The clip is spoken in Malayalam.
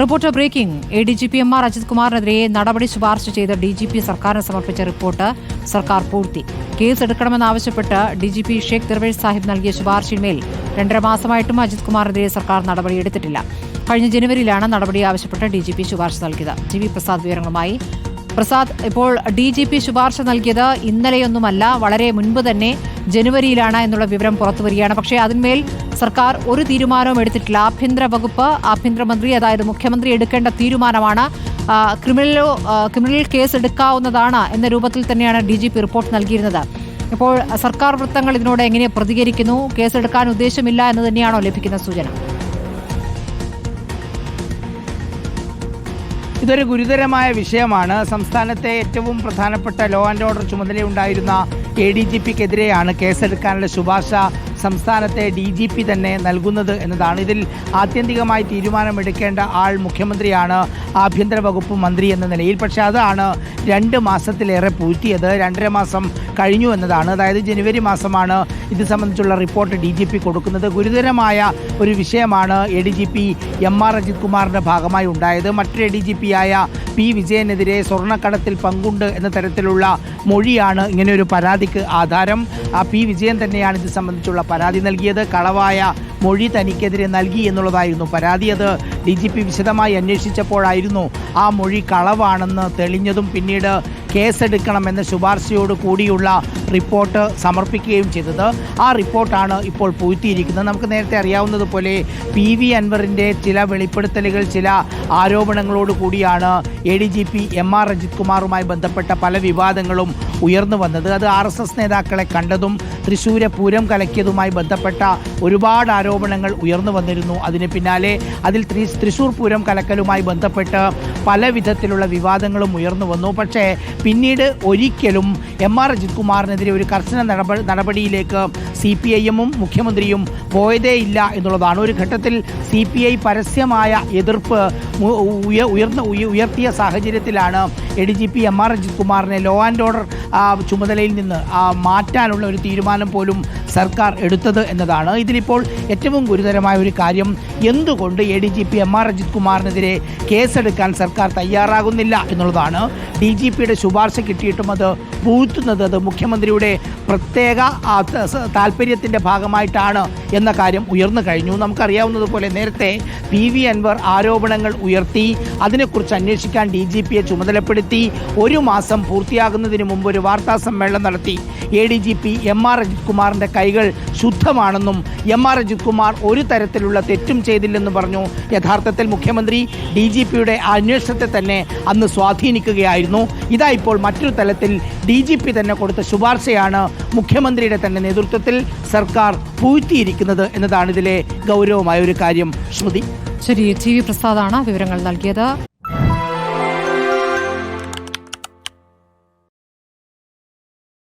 Report breaking. A D G P M R Ajith കുമാറിനെതിരെ നടപടി ശുപാർശ ചെയ്ത ഡി ജി പി സർക്കാരിന് സമർപ്പിച്ച റിപ്പോർട്ട് സർക്കാർ പൂർത്തി case എടുക്കണമെന്നാവശ്യപ്പെട്ട് D G P Sheikh Darvesh Sahib നൽകിയ ശുപാർശയിന്മേൽ രണ്ടര മാസമായിട്ടും അജിത് കുമാറിനെതിരെ സർക്കാർ നടപടിയെടുത്തിട്ടില്ല കഴിഞ്ഞ ജനുവരിയിലാണ് നടപടി ആവശ്യപ്പെട്ട് ഡി ജി പി ശുപാർശ നൽകിയത്. ജി വി പ്രസാദ് വിവരങ്ങളുമായി പ്രസാദ് ഇപ്പോൾ ഡി ജി പി ശുപാർശ നൽകിയത് ഇന്നലെയൊന്നുമല്ല വളരെ മുൻപ് തന്നെ ജനുവരിയിലാണ് എന്നുള്ള വിവരം പുറത്തു വരികയാണ്. പക്ഷേ അതിന്മേൽ സർക്കാർ ഒരു തീരുമാനവും എടുത്തിട്ടില്ല. ആഭ്യന്തര വകുപ്പ് ആഭ്യന്തരമന്ത്രി അതായത് മുഖ്യമന്ത്രി എടുക്കേണ്ട തീരുമാനമാണ്. ക്രിമിനലോ ക്രിമിനൽ കേസ് എടുക്കാവുന്നതാണ് എന്ന രൂപത്തിൽ തന്നെയാണ് ഡി ജി പി റിപ്പോർട്ട് നൽകിയിരുന്നത്. ഇപ്പോൾ സർക്കാർ വൃത്തങ്ങൾ ഇതിനോട് എങ്ങനെ പ്രതികരിക്കുന്നു? കേസെടുക്കാൻ ഉദ്ദേശമില്ല എന്ന് തന്നെയാണോ ലഭിക്കുന്ന സൂചന? ഇതൊരു ഗുരുതരമായ വിഷയമാണ്. സംസ്ഥാനത്തെ ഏറ്റവും പ്രധാനപ്പെട്ട ലോ ആൻഡ് ഓർഡർ ചുമതലയുണ്ടായിരുന്ന എ ഡി ജി പിക്കെതിരെയാണ് കേസെടുക്കാനുള്ള ശുപാർശ സംസ്ഥാനത്തെ ഡി ജി പി തന്നെ നൽകുന്നത് എന്നതാണ്. ഇതിൽ ആത്യന്തികമായി തീരുമാനമെടുക്കേണ്ട ആൾ മുഖ്യമന്ത്രിയാണ് ആഭ്യന്തര വകുപ്പ് മന്ത്രി എന്ന നിലയിൽ. പക്ഷേ അതാണ് രണ്ട് മാസത്തിലേറെ പൂഴ്ത്തിയത്. രണ്ടര മാസം കഴിഞ്ഞു എന്നതാണ്. അതായത് ജനുവരി മാസമാണ് ഇത് സംബന്ധിച്ചുള്ള റിപ്പോർട്ട് ഡി ജി പി കൊടുക്കുന്നത്. ഗുരുതരമായ ഒരു വിഷയമാണ് A D G P M R Ajith കുമാറിന്റെ ഭാഗമായി ഉണ്ടായത്. മറ്റൊരു എ ഡി ജി പി ആയ പി വിജയനെതിരെ സ്വർണക്കടത്തിൽ പങ്കുണ്ട് എന്ന തരത്തിലുള്ള മൊഴിയാണ് ഇങ്ങനെയൊരു പരാതിക്ക് ആധാരം. ആ പി വിജയൻ തന്നെയാണ് ഇത് സംബന്ധിച്ചുള്ള പരാതി നൽകിയത് കളവായ മൊഴി തനിക്കെതിരെ നൽകി എന്നുള്ളതായിരുന്നു. പരാതി അത് ഡി ജി പി വിശദമായി അന്വേഷിച്ചപ്പോഴായിരുന്നു ആ മൊഴി കളവാണെന്ന് തെളിഞ്ഞതും പിന്നീട് കേസെടുക്കണമെന്ന ശുപാർശയോട് കൂടിയുള്ള റിപ്പോർട്ട് സമർപ്പിക്കുകയും ചെയ്തത്. ആ റിപ്പോർട്ടാണ് ഇപ്പോൾ പൂഴ്ത്തിയിരിക്കുന്നത്. നമുക്ക് നേരത്തെ അറിയാവുന്നതുപോലെ പി വി അൻവറിന്റെ ചില വെളിപ്പെടുത്തലുകൾ ചില ആരോപണങ്ങളോട് കൂടിയാണ് A D G P M R Ajith കുമാറുമായി ബന്ധപ്പെട്ട പല വിവാദങ്ങളും ഉയർന്നു വന്നത്. അത് ആർ എസ് എസ് നേതാക്കളെ കണ്ടതും തൃശ്ശൂരെ പൂരം കലക്കിയതുമായി ബന്ധപ്പെട്ട ഒരുപാട് ആരോപണങ്ങൾ ഉയർന്നു വന്നിരുന്നു. അതിന് പിന്നാലെ അതിൽ തൃശ്ശൂർ പൂരം കലക്കലുമായി ബന്ധപ്പെട്ട് പല വിധത്തിലുള്ള വിവാദങ്ങളും ഉയർന്നു വന്നു. പക്ഷേ പിന്നീട് ഒരിക്കലും എം ആർ അജിത് കുമാറിനെതിരെ ഒരു കർശന നടപടി നടപടിയിലേക്ക് സി പി ഐ എമ്മും മുഖ്യമന്ത്രിയും പോയതേയില്ല എന്നുള്ളതാണ്. ഒരു ഘട്ടത്തിൽ സി പി ഐ പരസ്യമായ എതിർപ്പ് ഉയർന്ന ഉയർത്തിയ സാഹചര്യത്തിലാണ് A D G P M R Ajith കുമാറിനെ ലോ ആൻഡ് ഓർഡർ ചുമതലയിൽ നിന്ന് മാറ്റാനുള്ള ഒരു തീരുമാനം പോലും സർക്കാർ എടുത്തത് എന്നതാണ്. ഇതിലിപ്പോൾ ഏറ്റവും ഗുരുതരമായ ഒരു കാര്യം എന്തുകൊണ്ട് A D G P M R Ajith കുമാറിനെതിരെ കേസെടുക്കാൻ സർക്കാർ തയ്യാറാകുന്നില്ല എന്നുള്ളതാണ്. ഡി ജി പിയുടെ ശുപാർശ കിട്ടിയിട്ടും അത് പൂഴ്ത്തുന്നത് അത് മുഖ്യമന്ത്രിയുടെ പ്രത്യേക ആ, ത- സ- താല്പര്യത്തിന്റെ ഭാഗമായിട്ടാണ് എന്ന കാര്യം ഉയർന്നു കഴിഞ്ഞു. നമുക്കറിയാവുന്നതുപോലെ നേരത്തെ പി വി അൻവർ ആരോപണങ്ങൾ ഉയർത്തി അതിനെക്കുറിച്ച് അന്വേഷിക്കാൻ ഡി ജി പിയെ ചുമതലപ്പെടുത്തി ഒരു മാസം പൂർത്തിയാകുന്നതിന് മുമ്പ് ഒരു വാർത്താ സമ്മേളനം നടത്തി. A D G P M R Ajith കുമാറിന്റെ കൈകൾ ശുദ്ധമാണെന്നും എം ആർ അജിത് കുമാർ ഒരു തരത്തിലുള്ള തെറ്റും ചെയ്തില്ലെന്നും പറഞ്ഞു. യഥാർത്ഥത്തിൽ മുഖ്യമന്ത്രി ഡി ജി പിയുടെ അന്വേഷണത്തെ തന്നെ അന്ന് സ്വാധീനിക്കുകയായിരുന്നു. ഇതാ ഇപ്പോൾ മറ്റൊരു തലത്തിൽ ഡി ജി പി തന്നെ കൊടുത്ത ശുപാർശയാണ് മുഖ്യമന്ത്രിയുടെ തന്നെ നേതൃത്വത്തിൽ സർക്കാർ പൂഴ്ത്തിയിരിക്കുന്നത് എന്നതാണ് ഇതിലെ ഗൗരവമായ ഒരു കാര്യം. ശ്രുതി? ശരി ടി വി പ്രസാദാണ് വിവരങ്ങൾ നൽകിയത്.